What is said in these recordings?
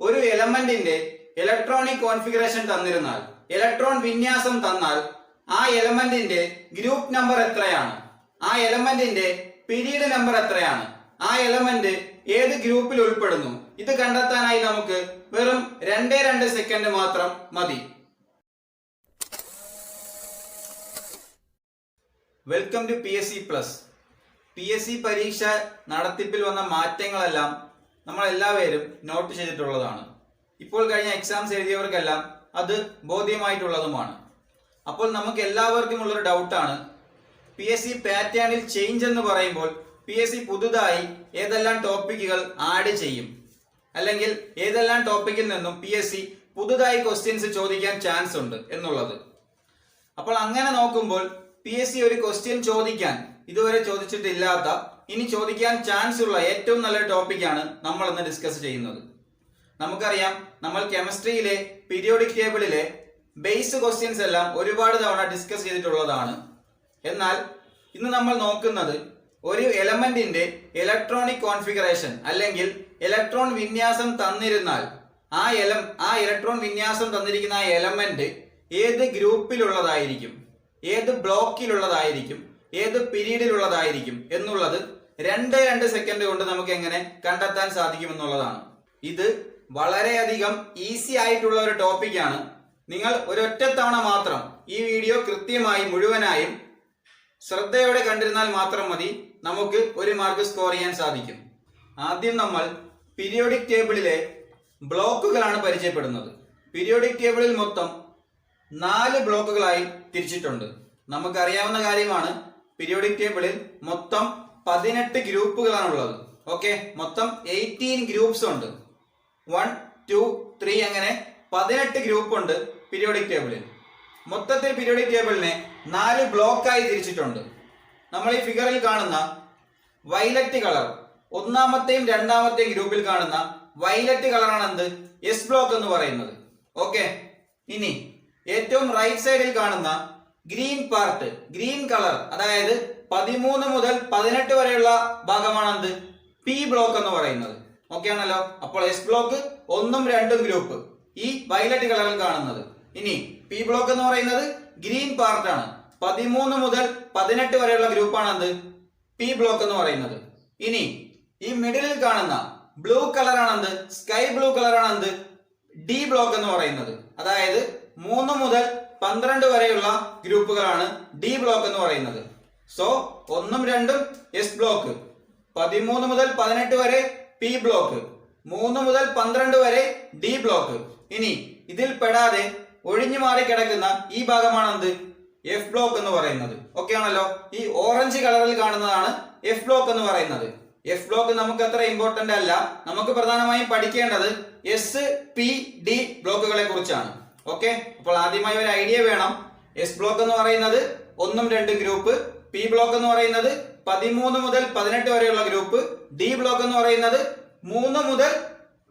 ഒരു എലമെന്റിന്റെ electronic configuration തന്നിരുന്നാൽ ഇലക്ട്രോൺ വിന്യാസം തന്നാൽ ആ എലമെന്റിന്റെ ഗ്രൂപ്പ് നമ്പർ എത്രയാണ്? ആ എലമെന്റിന്റെ പിരീഡ് നമ്പർ എത്രയാണ്? ആ എലമെന്റ് ഏത് ഗ്രൂപ്പിൽ ഉൾപ്പെടുന്നു? ഇത് കണ്ടെത്താനായി നമുക്ക് വെറും രണ്ടേ രണ്ട് സെക്കൻഡ് മാത്രം മതി. Welcome to P S C plus P S C പരീക്ഷ നടത്തിപ്പിൽ വന്ന മാറ്റങ്ങളെല്ലാം നമ്മൾ എല്ലാവരും നോട്ട് ചെയ്തിട്ടുള്ളതാണ്. ഇപ്പോൾ കഴിഞ്ഞ എക്സാംസ് എഴുതിയവർക്കെല്ലാം അത് ബോധ്യമായിട്ടുള്ളതുമാണ്. അപ്പോൾ നമുക്ക് എല്ലാവർക്കും ഉള്ളൊരു ഡൗട്ടാണ് പി എസ് സി പാറ്റേണിൽ ചേഞ്ച് എന്ന് പറയുമ്പോൾ പി എസ് സി പുതുതായി ഏതെല്ലാം ടോപ്പിക്കുകൾ ആഡ് ചെയ്യും. അല്ലെങ്കിൽ ഏതെല്ലാം ടോപ്പിക്കിൽ നിന്നും പി എസ് സി പുതുതായി ക്വസ്റ്റ്യൻസ് ചോദിക്കാൻ ചാൻസ് ഉണ്ട് എന്നുള്ളത്. അപ്പോൾ അങ്ങനെ നോക്കുമ്പോൾ പി എസ് സി ഒരു ക്വസ്റ്റ്യൻ ചോദിക്കാൻ ഇതുവരെ ചോദിച്ചിട്ടില്ലാത്ത ഇനി ചോദിക്കാൻ ചാൻസ് ഉള്ള ഏറ്റവും നല്ല ടോപ്പിക്കാണ് നമ്മൾ ഇന്ന് ഡിസ്കസ് ചെയ്യുന്നത്. നമുക്കറിയാം നമ്മൾ കെമിസ്ട്രിയിലെ പീരിയോഡിക് ടേബിളിലെ ബേസ് ക്വസ്റ്റ്യൻസ് എല്ലാം ഒരുപാട് തവണ ഡിസ്കസ് ചെയ്തിട്ടുള്ളതാണ്. എന്നാൽ ഇന്ന് നമ്മൾ നോക്കുന്നത് ഒരു എലമെന്റിന്റെ ഇലക്ട്രോണിക് കോൺഫിഗറേഷൻ അല്ലെങ്കിൽ ഇലക്ട്രോൺ വിന്യാസം തന്നിരുന്നാൽ ആ എലം ആ ഇലക്ട്രോൺ വിന്യാസം തന്നിരിക്കുന്ന ആ എലമെന്റ് ഏത് ഗ്രൂപ്പിലുള്ളതായിരിക്കും ഏത് ബ്ലോക്കിലുള്ളതായിരിക്കും ഏത് പീരീഡിലുള്ളതായിരിക്കും എന്നുള്ളത് രണ്ട് രണ്ട് സെക്കൻഡ് കൊണ്ട് നമുക്ക് എങ്ങനെ കണ്ടെത്താൻ സാധിക്കും എന്നുള്ളതാണ് ഇത് വളരെയധികം ഈസി ആയിട്ടുള്ള ഒരു ടോപ്പിക്കാണ്. നിങ്ങൾ ഒരൊറ്റ തവണ മാത്രം ഈ വീഡിയോ കൃത്യമായി മുഴുവനായും ശ്രദ്ധയോടെ കണ്ടിരുന്നാൽ മാത്രം മതി നമുക്ക് ഒരു മാർക്ക് സ്കോർ ചെയ്യാൻ സാധിക്കും. ആദ്യം നമ്മൾ പീരിയോഡിക് ടേബിളിലെ ബ്ലോക്കുകളാണ് പരിചയപ്പെടുന്നത്. പീരിയോഡിക് ടേബിളിൽ മൊത്തം നാല് ബ്ലോക്കുകളായി തിരിച്ചിട്ടുണ്ട്. നമുക്കറിയാവുന്ന കാര്യമാണ് പീരിയോഡിക് ടേബിളിൽ മൊത്തം പതിനെട്ട് ഗ്രൂപ്പുകളാണ് ഉള്ളത് ഓക്കെ മൊത്തം എയ്റ്റീൻ ഗ്രൂപ്പ്സ് ഉണ്ട്. വൺ ടു ത്രീ അങ്ങനെ പതിനെട്ട് ഗ്രൂപ്പ് ഉണ്ട് പീരിയോഡിക് ടേബിളിൽ മൊത്തത്തിൽ പീരിയോഡിക് ടേബിളിനെ നാല് ബ്ലോക്കായി തിരിച്ചിട്ടുണ്ട്. നമ്മൾ ഈ ഫിഗറിൽ കാണുന്ന വൈലറ്റ് കളർ ഒന്നാമത്തെയും രണ്ടാമത്തെയും ഗ്രൂപ്പിൽ കാണുന്ന വൈലറ്റ് കളറാണ് എന്ത് എസ് ബ്ലോക്ക് എന്ന് പറയുന്നത്. ഓക്കെ ഇനി ഏറ്റവും റൈറ്റ് സൈഡിൽ കാണുന്ന ഗ്രീൻ പാർട്ട് ഗ്രീൻ കളർ അതായത് പതിമൂന്ന് മുതൽ പതിനെട്ട് വരെയുള്ള ഭാഗമാണ് എന്ത് പി ബ്ലോക്ക് എന്ന് പറയുന്നത്. ഓക്കെ ആണല്ലോ? അപ്പോൾ എസ് ബ്ലോക്ക് ഒന്നും രണ്ടും ഗ്രൂപ്പ് ഈ വയലറ്റ് കളറിൽ കാണുന്നത്. ഇനി പി ബ്ലോക്ക് എന്ന് പറയുന്നത് ഗ്രീൻ പാർട്ടാണ് പതിമൂന്ന് മുതൽ പതിനെട്ട് വരെയുള്ള ഗ്രൂപ്പാണ് എന്ത് പി ബ്ലോക്ക് എന്ന് പറയുന്നത്. ഇനി ഈ മിഡിലിൽ കാണുന്ന ബ്ലൂ കളറാണ് എന്ത് സ്കൈ ബ്ലൂ കളറാണ് എന്ത് ഡി ബ്ലോക്ക് എന്ന് പറയുന്നത്. അതായത് മൂന്ന് മുതൽ പന്ത്രണ്ട് വരെയുള്ള ഗ്രൂപ്പുകളാണ് ഡി ബ്ലോക്ക് എന്ന് പറയുന്നത്. സോ ഒന്നും രണ്ടും എസ് ബ്ലോക്ക് പതിമൂന്ന് മുതൽ പതിനെട്ട് വരെ പി ബ്ലോക്ക് മൂന്ന് മുതൽ പന്ത്രണ്ട് വരെ ഡി ബ്ലോക്ക് ഇനി ഇതിൽ പെടാതെ ഒഴിഞ്ഞു മാറി കിടക്കുന്ന ഈ ഭാഗമാണ് എന്ത് എഫ് ബ്ലോക്ക് എന്ന് പറയുന്നത്. ഓക്കെ ആണല്ലോ? ഈ ഓറഞ്ച് കളറിൽ കാണുന്നതാണ് എഫ് ബ്ലോക്ക് എന്ന് പറയുന്നത്. എഫ് ബ്ലോക്ക് നമുക്ക് അത്ര ഇമ്പോർട്ടന്റ് അല്ല. നമുക്ക് പ്രധാനമായും പഠിക്കേണ്ടത് എസ് പി ഡി ബ്ലോക്കുകളെ കുറിച്ചാണ് ഓക്കെ? അപ്പോൾ ആദ്യമായി ഒരു ഐഡിയ വേണം. എസ് ബ്ലോക്ക് എന്ന് പറയുന്നത് ഒന്നും രണ്ടും ഗ്രൂപ്പ് പി ബ്ലോക്ക് എന്ന് പറയുന്നത് പതിമൂന്ന് മുതൽ പതിനെട്ട് വരെയുള്ള ഗ്രൂപ്പ് ഡി ബ്ലോക്ക് എന്ന് പറയുന്നത് മൂന്ന് മുതൽ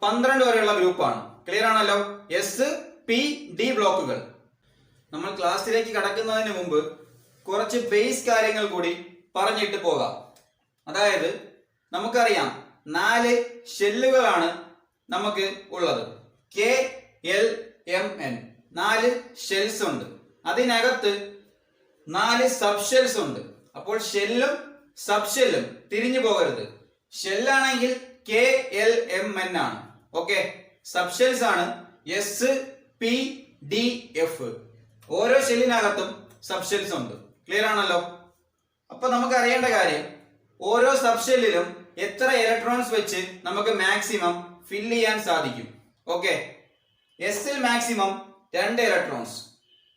പന്ത്രണ്ട് വരെയുള്ള ഗ്രൂപ്പാണ് ക്ലിയർ ആണല്ലോ? എസ് പി ഡി ബ്ലോക്കുകൾ നമ്മൾ ക്ലാസ്സിലേക്ക് കടക്കുന്നതിന് മുമ്പ് കുറച്ച് ബേസ് കാര്യങ്ങൾ കൂടി പറഞ്ഞിട്ട് പോകാം. അതായത് നമുക്കറിയാം നാല് ഷെല്ലുകളാണ് നമുക്ക് ഉള്ളത്. കെ എൽ എം എൻ നാല് ഷെൽസ് ഉണ്ട്. അതിനകത്ത് നാല് സബ് ഷെൽസ് ഉണ്ട്. അപ്പോൾ ഷെല്ലും സബ് ഷെല്ലും തിരിഞ്ഞു പോകരുത്. ഷെല്ലാണെങ്കിൽ കെ എൽ എം എൻ ആണ്. ഓക്കെ സബ് ഷെൽസ് ആണ് എസ് പി ഡി എഫ് ഓരോ ഷെല്ലിനകത്തും സബ് ഷെൽസ് ഉണ്ട്. ക്ലിയർ ആണല്ലോ? അപ്പൊ നമുക്ക് അറിയേണ്ട കാര്യം ഓരോ സബ് ഷെല്ലിലും എത്ര ഇലക്ട്രോൺസ് വെച്ച് നമുക്ക് മാക്സിമം ഫില്ല് ചെയ്യാൻ സാധിക്കും. ഓക്കെ എസിൽ മാക്സിമം രണ്ട് ഇലക്ട്രോൺസ്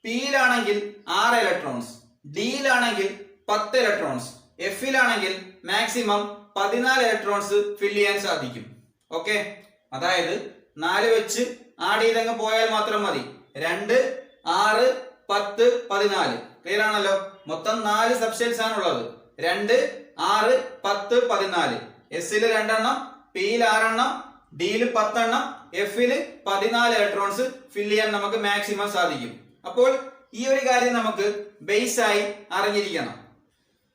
പിയിലാണെങ്കിൽ ആറ് ഇലക്ട്രോൺസ് ഡിയിലാണെങ്കിൽ പത്ത് ഇലക്ട്രോൺസ് എഫിലാണെങ്കിൽ മാക്സിമം പതിനാല് ഇലക്ട്രോൺസ് ഫില്ല് ചെയ്യാൻ സാധിക്കും. ഓക്കെ അതായത് നാല് വെച്ച് ആഡ് ചെയ്തങ്ങ് പോയാൽ മാത്രം മതി. രണ്ട് ആറ് പത്ത് പതിനാല്. ക്ലിയർ ആണല്ലോ? മൊത്തം നാല് സബ്സ്റ്റൻസ് ആണ് ഉള്ളത് രണ്ട് ആറ് പത്ത് പതിനാല്. എസിൽ രണ്ടെണ്ണം പിയിൽ ആറെണ്ണം ഡിയിൽ പത്തെണ്ണം എഫിൽ പതിനാല് ഇലക്ട്രോൺസ് ഫില്ല് ചെയ്യാൻ നമുക്ക് മാക്സിമം സാധിക്കും. അപ്പോൾ ഈ ഒരു കാര്യം നമുക്ക് ബേസ് ആയി അറിഞ്ഞിരിക്കണം.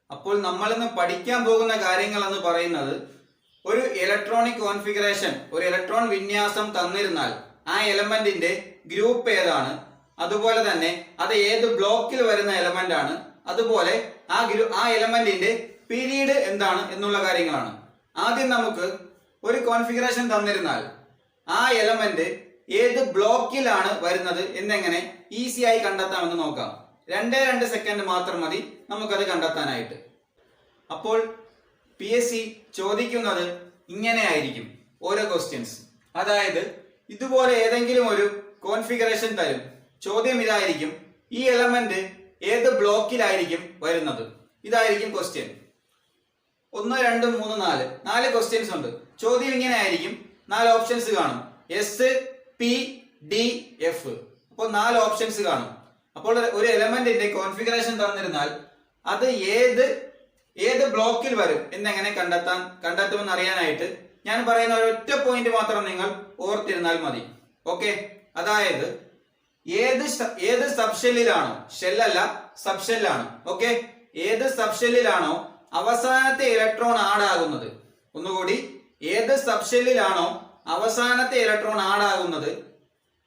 അപ്പോൾ നമ്മൾ ഇന്ന് പഠിക്കാൻ പോകുന്ന കാര്യങ്ങൾ എന്ന് പറയുന്നത് ഒരു ഇലക്ട്രോണിക് കോൺഫിഗറേഷൻ ഒരു ഇലക്ട്രോൺ വിന്യാസം തന്നിരുന്നാൽ ആ എലമെന്റിന്റെ ഗ്രൂപ്പ് ഏതാണ് അതുപോലെ തന്നെ അത് ഏത് ബ്ലോക്കിൽ വരുന്ന എലമെന്റ് ആണ് അതുപോലെ ആ ഗ്രൂ ആ എലമെന്റിന്റെ പീരീഡ് എന്താണ് എന്നുള്ള കാര്യങ്ങളാണ്. ആദ്യം നമുക്ക് ഒരു കോൺഫിഗറേഷൻ തന്നിരുന്നാൽ ആ എലമെന്റ് ഏത് ബ്ലോക്കിലാണ് വരുന്നത് എന്നെങ്ങനെ ഈസി ആയി കണ്ടെത്താമെന്ന് നോക്കാം. രണ്ടേ രണ്ട് സെക്കൻഡ് മാത്രം മതി നമുക്കത് കണ്ടെത്താനായിട്ട്. അപ്പോൾ പി എസ് സി ചോദിക്കുന്നത് ഇങ്ങനെ ആയിരിക്കും. ഓരോ ക്വസ്റ്റ്യൻസ് അതായത് ഇതുപോലെ ഏതെങ്കിലും ഒരു കോൺഫിഗറേഷൻ തരും. ചോദ്യം ഇതായിരിക്കും. ഈ എലമെന്റ് ഏത് ബ്ലോക്കിലായിരിക്കും വരുന്നത്? ഇതായിരിക്കും ക്വസ്റ്റ്യൻ ഒന്ന് രണ്ട് മൂന്ന് നാല്. നാല് ക്വസ്റ്റ്യൻസ് ഉണ്ട്. ചോദ്യം ഇങ്ങനെ ആയിരിക്കും. നാല് ഓപ്ഷൻസ് കാണും. എസ് പി ഡി എഫ് അപ്പോൾ നാല് ഓപ്ഷൻസ് കാണും. അപ്പോൾ ഒരു എലമെന്റിന്റെ കോൺഫിഗറേഷൻ തന്നിരുന്നാൽ അത് ഏത് ഏത് ബ്ലോക്കിൽ വരും എന്നെങ്ങനെ കണ്ടെത്താൻ കണ്ടെത്തുമെന്ന് അറിയാനായിട്ട് ഞാൻ പറയുന്ന ഒരൊറ്റ പോയിന്റ് മാത്രം നിങ്ങൾ ഓർത്തിരുന്നാൽ മതി. ഓക്കെ അതായത് ഏത് ഏത് സബ്ഷെല്ലിലാണോ ഷെല്ലല്ല സബ്ഷെല്ലാണ് ഓക്കെ ഏത് സബ്ഷെല്ലിലാണോ അവസാനത്തെ ഇലക്ട്രോൺ ആഡ് ആകുന്നത്? ഒന്നുകൂടി ഏത് സബ്ഷെല്ലിലാണോ അവസാനത്തെ ഇലക്ട്രോൺ ആടാകുന്നത്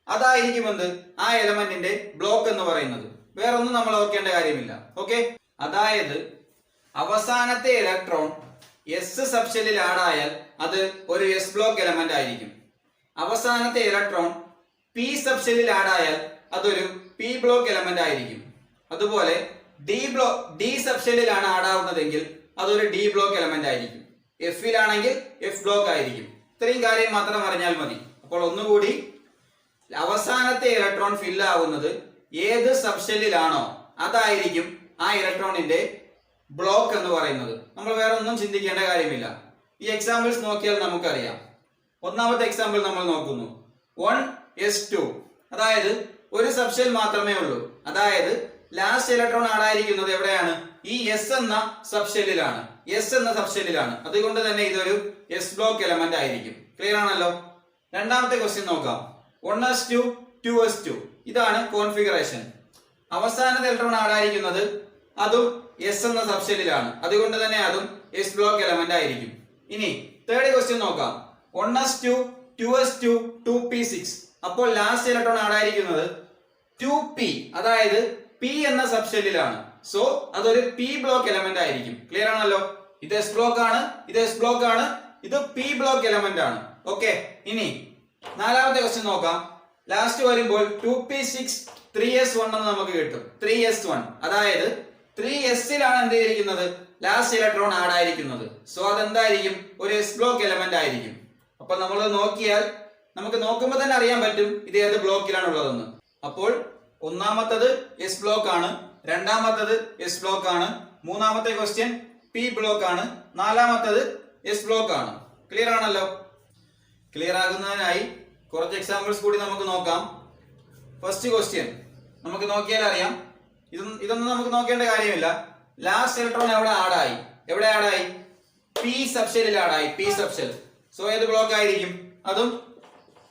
അതായിരിക്കും എന്ത്? ആ എലമെന്റിന്റെ ബ്ലോക്ക് എന്ന് പറയുന്നത്. വേറൊന്നും നമ്മൾ ഓർക്കേണ്ട കാര്യമില്ല. ഓക്കെ അതായത് അവസാനത്തെ ഇലക്ട്രോൺ എസ് സബ്ഷെല്ലിൽ ആടായാൽ അത് ഒരു എസ് ബ്ലോക്ക് എലമെന്റ് ആയിരിക്കും. അവസാനത്തെ ഇലക്ട്രോൺ പി സബ്ഷെല്ലിൽ ആടായാൽ അതൊരു പി ബ്ലോക്ക് എലമെന്റ് ആയിരിക്കും. അതുപോലെ ഡി ബ്ലോക്ക് ഡി സബ്ഷെല്ലിലാണ് ആടാവുന്നതെങ്കിൽ അതൊരു ഡി ബ്ലോക്ക് എലമെന്റ് ആയിരിക്കും. എഫിലാണെങ്കിൽ എഫ് ബ്ലോക്ക് ആയിരിക്കും. ഇത്രയും കാര്യം മാത്രം അറിഞ്ഞാൽ മതി. അപ്പോൾ ഒന്നുകൂടി അവസാനത്തെ ഇലക്ട്രോൺ ഫില്ലാവുന്നത് ഏത് സബ്ഷെല്ലിലാണോ അതായിരിക്കും ആ ഇലക്ട്രോണിന്റെ ബ്ലോക്ക് എന്ന് പറയുന്നത്. നമ്മൾ വേറെ ഒന്നും ചിന്തിക്കേണ്ട കാര്യമില്ല. ഈ എക്സാമ്പിൾസ് നോക്കിയാൽ നമുക്കറിയാം. ഒന്നാമത്തെ എക്സാമ്പിൾ നമ്മൾ നോക്കുന്നു. വൺ എസ് ടു അതായത് ഒരു സബ്ഷെൽ മാത്രമേ ഉള്ളൂ. അതായത് ലാസ്റ്റ് ഇലക്ട്രോൺ ആടായിരിക്കുന്നത് എവിടെയാണ്? ഈ എസ് എന്ന സബ്ഷെല്ലിലാണ് എസ് എന്ന സബ്ഷെല്ലിലാണ് അതുകൊണ്ട് തന്നെ ഇതൊരു എസ് ബ്ലോക്ക് എലമെന്റ് ആയിരിക്കും. ക്ലിയർ ആണല്ലോ? രണ്ടാമത്തെ ക്വസ്റ്റ്യൻ നോക്കാം. One S two two S two ഇതാണ് കോൺഫിഗറേഷൻ അവസാനത്തെ ഇലക്ട്രോൺ ആടായിരിക്കുന്നത് അതും എസ് എന്ന സബ്ഷെല്ലിലാണ് അതുകൊണ്ട് തന്നെ അതും എസ് ബ്ലോക്ക് എലമെന്റ് ആയിരിക്കും. ഇനി തേർഡ് ക്വസ്റ്റ്യൻ നോക്കാം. One S two two S two two P six അപ്പോൾ ലാസ്റ്റ് ഇലക്ട്രോൺ ആടായിരിക്കുന്നത് ടു പി അതായത് പി എന്ന സബ്ഷെല്ലിലാണ് സോ അതൊരു പി ബ്ലോക്ക് എലമെന്റ് ആയിരിക്കും. ക്ലിയർ ആണല്ലോ? ഇത് എസ് ബ്ലോക്ക് ആണ് ഇത് എസ് ബ്ലോക്ക് ആണ് ഇത് പി ബ്ലോക്ക് എലമെന്റ് ആണ്. ഓക്കെ ഇനി നാലാമത്തെ ക്വസ്റ്റ്യൻ നോക്കാം. ലാസ്റ്റ് വരുമ്പോൾ two p six three s one എന്ന് നമുക്ക് കിട്ടും. ത്രീ എസ് വൺ അതായത് ത്രീ എസിലാണ് എന്ത് ചെയ്തിരിക്കുന്നത് ലാസ്റ്റ് ഇലക്ട്രോൺ ആഡ് ആയിരിക്കുന്നത്. സോ അതെന്തായിരിക്കും? ഒരു എസ് ബ്ലോക്ക് എലമെന്റ് ആയിരിക്കും. അപ്പൊ നമ്മൾ നോക്കിയാൽ നമുക്ക് നോക്കുമ്പോൾ തന്നെ അറിയാൻ പറ്റും ഇത് ഏത് ബ്ലോക്കിലാണ് ഉള്ളതെന്ന്. അപ്പോൾ ഒന്നാമത്തത് എസ് ബ്ലോക്ക് ആണ് രണ്ടാമത്തത് എസ് ബ്ലോക്ക് ആണ്. മൂന്നാമത്തെ ക്വസ്റ്റ്യൻ പി ബ്ലോക്ക് ആണ്. നാലാമത്തത് എസ് ബ്ലോക്ക് ആണ്. ക്ലിയർ ആണല്ലോ? ക്ലിയർ ആകുന്നതിനായി കുറച്ച് എക്സാമ്പിൾസ് കൂടി നമുക്ക് നോക്കാം. ഫസ്റ്റ് ക്വസ്റ്റ്യൻ നമുക്ക് നോക്കിയാൽ അറിയാം. ഇതൊന്നും ഇതൊന്നും നമുക്ക് നോക്കേണ്ട കാര്യമില്ല. ലാസ്റ്റ് ഇലക്ട്രോൺ എവിടെ ആഡായി എവിടെ ആഡായി പി സബ്ഷെല്ലിൽ ആഡായി പി സബ്ഷെൽ സോ ഏത് ബ്ലോക്ക് ആയിരിക്കും? അതും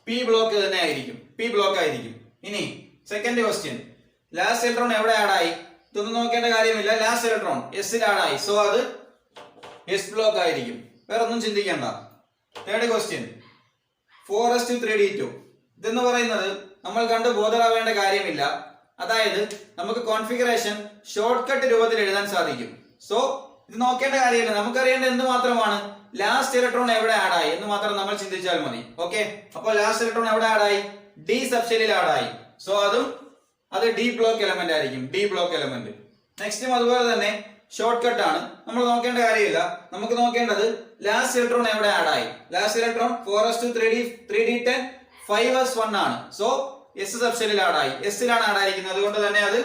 പി ബ്ലോക്ക് തന്നെ ആയിരിക്കും. പി ബ്ലോക്ക് ആയിരിക്കും. ഇനി സെക്കൻഡ് ക്വസ്റ്റ്യൻ ലാസ്റ്റ് ഇലക്ട്രോൺ എവിടെ ആഡായി ഇതൊന്നും നോക്കേണ്ട കാര്യമില്ല. ലാസ്റ്റ് ഇലക്ട്രോൺ എസിൽ ആഡായി സോ അത് എസ് ബ്ലോക്ക് ആയിരിക്കും. വേറെ ഒന്നും ചിന്തിക്കേണ്ട. Third question four s two three d two ഇതെന്ന് പറയുന്നത് നമ്മൾ കണ്ട് ബോധറാവേണ്ട കാര്യമില്ല. അതായത് നമുക്ക് കോൺഫിഗറേഷൻ ഷോർട്ട് കട്ട് രൂപത്തിൽ എഴുതാൻ സാധിക്കും. സോ ഇത് നോക്കേണ്ട കാര്യമില്ല. നമുക്കറിയേണ്ട എന്ത് മാത്രമാണ്? ലാസ്റ്റ് ഇലക്ട്രോൺ എവിടെ ആഡായി എന്ന് മാത്രം നമ്മൾ ചിന്തിച്ചാൽ മതി. ഓക്കെ അപ്പോൾ ലാസ്റ്റ് ഇലക്ട്രോൺ എവിടെ ആഡായി ഡി സബ്ഷെല്ലിൽ ആഡായി സോ അതും അത് ഡി ബ്ലോക്ക് എലമെന്റ് ആയിരിക്കും. ഡി ബ്ലോക്ക് എലമെന്റ് നെക്സ്റ്റും അതുപോലെ തന്നെ ഷോർട്ട് കട്ട് ആണ്. നമ്മൾ നോക്കേണ്ട കാര്യമില്ല. നമുക്ക് നോക്കേണ്ടത് ലാസ്റ്റ് ഇലക്ട്രോൺ എവിടെ ആഡ് ആയി? Last electron four s two three d three d ten five s one ആണ്. സോ എസ് സബ്ഷനിൽ ആഡ് ആയി. എസിലാണ് ആഡ് ആയിരിക്കുന്നത്. അതുകൊണ്ട് തന്നെ അത്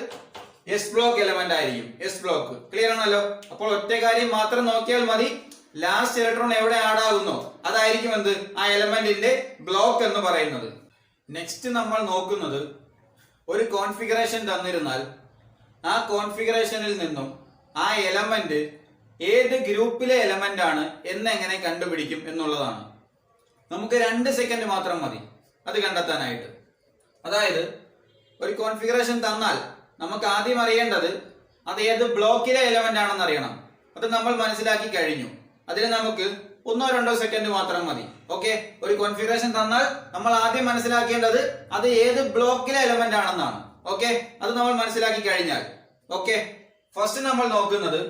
എസ് ബ്ലോക്ക് എലമെന്റ് ആയിരിക്കും. എസ് ബ്ലോക്ക് ക്ലിയർ ആണല്ലോ? അപ്പോൾ ഒറ്റ കാര്യം മാത്രം നോക്കിയാൽ മതി. ലാസ്റ്റ് ഇലക്ട്രോൺ എവിടെ ആഡ് ആകുന്നോ? അതായിരിക്കും എന്ത്? ആ എലമെന്റിന്റെ ബ്ലോക്ക് എന്ന് പറയുന്നത്. നെക്സ്റ്റ് നമ്മൾ നോക്കുന്നത് ഒരു കോൺഫിഗറേഷൻ തന്നിരുന്നാൽ ആ കോൺഫിഗറേഷനിൽ നിന്നും ആ എലമെന്റ് ഏത് ഗ്രൂപ്പിലെ എലമെന്റ് ആണ് എന്നെങ്ങനെ കണ്ടുപിടിക്കും എന്നുള്ളതാണ്. നമുക്ക് രണ്ട് സെക്കൻഡ് മാത്രം മതി. അത് കണ്ടെത്താനായിട്ട്. അതായത് ഒരു കോൺഫിഗറേഷൻ തന്നാൽ നമുക്ക് ആദ്യം അറിയേണ്ടത് അത് ഏത് ബ്ലോക്കിലെ എലമെന്റ് ആണെന്ന് അറിയണം. അത് നമ്മൾ മനസ്സിലാക്കി കഴിഞ്ഞു. അതിന് നമുക്ക് ഒന്നോ രണ്ടോ സെക്കൻഡ് മാത്രം മതി. ഓക്കെ ഒരു കോൺഫിഗറേഷൻ തന്നാൽ നമ്മൾ ആദ്യം മനസ്സിലാക്കേണ്ടത് അത് ഏത് ബ്ലോക്കിലെ എലമെന്റ് ആണെന്നാണ്. ഓക്കെ അത് നമ്മൾ മനസ്സിലാക്കി കഴിഞ്ഞാൽ. ഓക്കെ ഫസ്റ്റ് നമ്മൾ നോക്കുന്നത്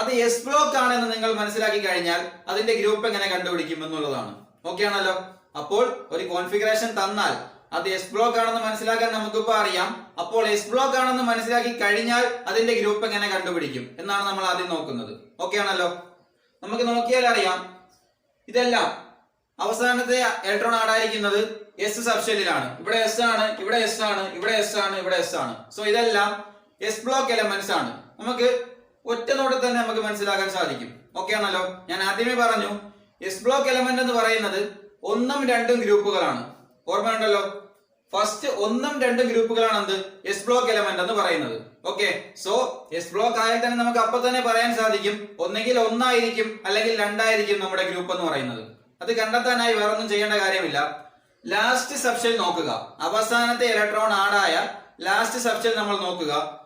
അത് എസ് ബ്ലോക്ക് ആണെന്ന് നിങ്ങൾ മനസ്സിലാക്കി കഴിഞ്ഞാൽ അതിന്റെ ഗ്രൂപ്പ് എങ്ങനെ കണ്ടുപിടിക്കും എന്നുള്ളതാണ്. ഓക്കെ ആണല്ലോ? അപ്പോൾ ഒരു കോൺഫിഗറേഷൻ തന്നാൽ അത് എസ് ബ്ലോക്ക് ആണെന്ന് മനസ്സിലാക്കാൻ നമുക്കിപ്പോ അറിയാം. അപ്പോൾ എസ് ബ്ലോക്ക് ആണെന്ന് മനസ്സിലാക്കി കഴിഞ്ഞാൽ അതിന്റെ ഗ്രൂപ്പ് എങ്ങനെ കണ്ടുപിടിക്കും എന്നാണ് നമ്മൾ ആദ്യം നോക്കുന്നത്. ഓക്കെ ആണല്ലോ? നമുക്ക് നോക്കിയാൽ അറിയാം ഇതെല്ലാം അവസാനത്തെ ഇലക്ട്രോൺ ആടായിരിക്കുന്നത് എസ് സബ്ഷെല്ലിലാണ് ഇവിടെ എസ് ആണ് ഇവിടെ എസ് ആണ് ഇവിടെ എസ് ആണ് ഇവിടെ എസ് ആണ്. സോ ഇതെല്ലാം എസ് ബ്ലോക്ക് എലമെന്റ്സ് ആണ്. നമുക്ക് ഒറ്റ നോട്ടത്തിൽ തന്നെ നമുക്ക് മനസ്സിലാക്കാൻ സാധിക്കും. ഓക്കെ ആണല്ലോ? ഞാൻ ആദ്യമേ പറഞ്ഞു എസ് ബ്ലോക്ക് എലമെന്റ് എന്ന് പറയുന്നത് ഒന്നും രണ്ടും ഗ്രൂപ്പുകളാണ്. ഓർമ്മയുണ്ടല്ലോ? ഫസ്റ്റ് ഒന്നും രണ്ടും ഗ്രൂപ്പുകളാണ് എന്ത് എസ് ബ്ലോക്ക് എലമെന്റ് എന്ന് പറയുന്നത്. ഓക്കെ സോ എസ് ബ്ലോക്ക് ആയാൽ തന്നെ നമുക്ക് അപ്പൊ തന്നെ പറയാൻ സാധിക്കും. ഒന്നെങ്കിൽ ഒന്നായിരിക്കും അല്ലെങ്കിൽ രണ്ടായിരിക്കും നമ്മുടെ ഗ്രൂപ്പ് എന്ന് പറയുന്നത്. അത് കണ്ടെത്താനായി വേറൊന്നും ചെയ്യേണ്ട കാര്യമില്ല. ലാസ്റ്റ് സബ്ഷെൽ നോക്കുക. അവസാനത്തെ ഇലക്ട്രോൺ ആഡായ ലാസ്റ്റ് സബ്ഷെൽ നമ്മൾ നോക്കുക.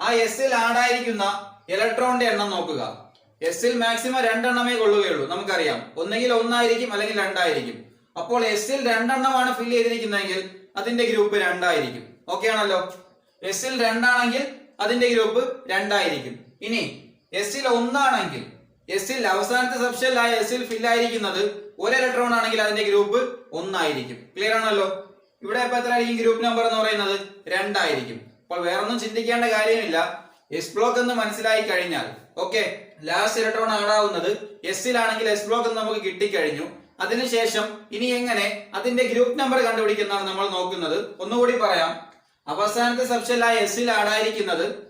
ആ എസിൽ ആഡായിരിക്കുന്ന ഇലക്ട്രോണിന്റെ എണ്ണം നോക്കുക. എസിൽ മാക്സിമം രണ്ടെണ്ണമേ കൊള്ളുകയുള്ളൂ നമുക്കറിയാം. ഒന്നെങ്കിൽ ഒന്നായിരിക്കും അല്ലെങ്കിൽ രണ്ടായിരിക്കും. അപ്പോൾ എസിൽ രണ്ടെണ്ണമാണ് ഫില്ല് ചെയ്തിരിക്കുന്നതെങ്കിൽ അതിന്റെ ഗ്രൂപ്പ് രണ്ടായിരിക്കും. ഓക്കെ ആണല്ലോ? എസ് എസിൽ രണ്ടാണെങ്കിൽ അതിന്റെ ഗ്രൂപ്പ് രണ്ടായിരിക്കും. ഇനി എസ് എസിൽ ഒന്നാണെങ്കിൽ എസിൽ അവസാനത്തെ സബ്ഷെല്ലായ എസിൽ ഫിൽ ആയിരിക്കുന്നത് ഒരു ഇലക്ട്രോൺ ആണെങ്കിൽ അതിന്റെ ഗ്രൂപ്പ് ഒന്നായിരിക്കും. ക്ലിയർ ആണല്ലോ? ഇവിടെ ഇപ്പൊ എത്ര ആയിരിക്കും ഗ്രൂപ്പ് നമ്പർ എന്ന് പറയുന്നത്? രണ്ടായിരിക്കും. അപ്പോൾ വേറൊന്നും ചിന്തിക്കേണ്ട കാര്യമില്ല. എസ് ബ്ലോക്ക് എന്ന് മനസ്സിലായി കഴിഞ്ഞാൽ ഓക്കെ ലാസ്റ്റ് ഇലക്ട്രോൺ ആടാവുന്നത് എസിലാണെങ്കിൽ എസ് ബ്ലോക്ക് എന്ന് നമുക്ക് കിട്ടിക്കഴിഞ്ഞു. അതിനുശേഷം ഇനി എങ്ങനെ അതിന്റെ ഗ്രൂപ്പ് നമ്പർ കണ്ടുപിടിക്കുന്നതാണ് നമ്മൾ നോക്കുന്നത്. ഒന്നുകൂടി പറയാം. അവസാനത്തെ സബ്ഷെല്ലായ എസിൽ ആടായിരിക്കുന്നത്.